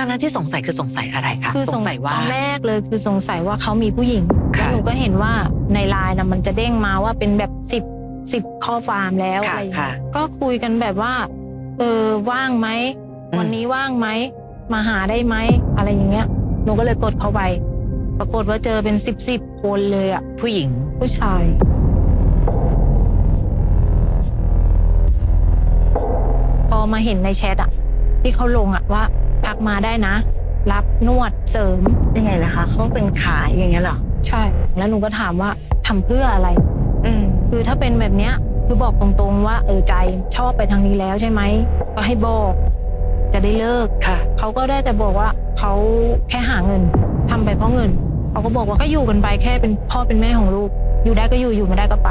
ตอนนั้นที่สงสัยคือสงสัยอะไรคะคือสงสัยว่าตอนแรกเลยคือสงสัยว่าเขามีผู้หญิงค่ะแล้วหนูก็เห็นว่าในไลน์นะมันจะเด้งมาว่าเป็นแบบสิบสิบข้อความแล้วค่ะอะไรอย่างค่ะเงี้ยก็คุยกันแบบว่า เออว่างไหมอืมวันนี้ว่างไหมมาหาได้ไหมอะไรอย่างเงี้ยหนูก็เลยกดเข้าไป ปรากฏว่าเจอเป็นสิบสิบคนเลยอะผู้หญิงผู้ชายพอมาเห็นในแชทอะ ที่เขาลงอะว่าทักมาได้นะ รับนวดเสริมยังไงนะคะเขาเป็นขายอย่างเงี้ยเหรอใช่ แล้วหนูก็ถามว่าทำเพื่ออะไร อืมคือถ้าเป็นแบบเนี้ยคือบอกตรงๆว่าเออใจชอบไปทางนี้แล้วใช่ไหมก็ให้บอกจะได้เลิกค่ะเขาก็ได้แต่บอกว่าเขาแค่หาเงินทำไปเพราะเงินเขาก็บอกว่าก็อยู่กันไปแค่เป็นพ่อเป็นแม่ของลูก อยู่ได้ก็อยู่อยู่ไม่ได้ก็ไป